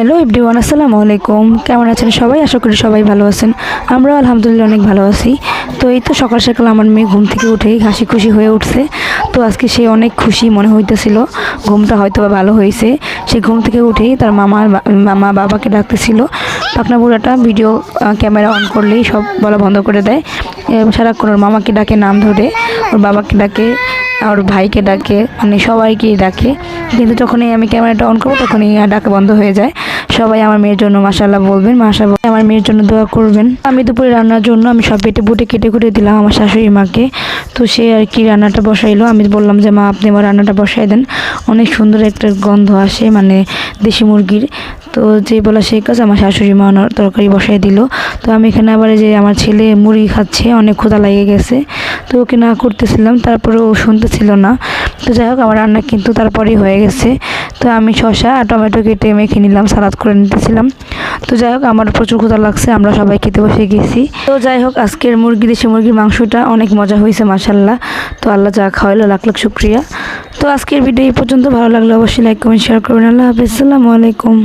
Hello everyone আসসালামু আলাইকুম। কেমন আছেন সবাই? আশা করি সবাই ভালো আছেন। আমরাও আলহামদুলিল্লাহ অনেক ভালো আছি। তো এই তো সকাল সকাল আমার মেয়ে ঘুম থেকে উঠেই হাসি খুশি হয়ে উঠছে। তো আজকে সে অনেক খুশি মনে হইতেছিল। ঘুমটা হয়তো বা ভালো হয়েছে। সে ঘুম থেকে উঠেই তার মামার মামা বাবাকে ডাকতেছিল। পাকনা বুড়াটা ভিডিও ক্যামেরা অন করলেই সব বলা বন্ধ করে দেয়। সারাক্ষণ ওর মামাকে ডাকে, নাম ধরে। ওর বাবাকে ডাকে। আর ভাইকে ডাকে মানে সবাইকেই ডাকে। কিন্তু যখনই আমি ক্যামেরাটা অন করব, তখনই ডাকা বন্ধ হয়ে যায়। সবাই আমার মেয়ের জন্য মাসাল্লাহ বলবেন মাসা আমার মেয়ের জন্য দোয়া করবেন। আমি দুপুরে রান্নার জন্য আমি সব বেটে বুটে কেটে কুটে দিলাম আমার শাশুড়ি মাকে। তো সে আর কি রান্নাটা বসাইলো, আমি বললাম যে, মা, আপনি আমার রান্নাটা বসাই দেন। অনেক সুন্দর একটা গন্ধ আসে মানে দেশি মুরগির। তো যে বলা সেই কাজ আমার শাশুড়ি মা তরকারি বসাই দিল। তো আমি এখানে আবার যে আমার ছেলে মুরগি খাচ্ছে, অনেক ক্ষুধা লেগে গেছে। তো ওকে না করতেছিলাম তারপরে ও শুনতেছিল না। তো যাই হোক, আমার রান্না কিন্তু তারপরেই হয়ে গেছে। তো আমি শসা আর টমেটো কেটে মেখে নিলাম, সালাদ করে নিতেছিলাম। তো যাই হোক, আমার প্রচুর ক্ষুধা লাগছে, আমরা সবাই খেতে বসে গেছি। তো যাই হোক, আজকের মুরগি, দেশি মুরগির মাংসটা অনেক মজা হয়েছে মাসাল্লাহ তো আল্লাহ যা খাওয়াইলো, লাখ লাখ শুক্রিয়া। তো আজকের ভিডিও এই পর্যন্ত, ভালো লাগলে অবশ্যই লাইক কমেন্ট শেয়ার করবেন। আল্লাহ হাফিজ, আসসালামু আলাইকুম।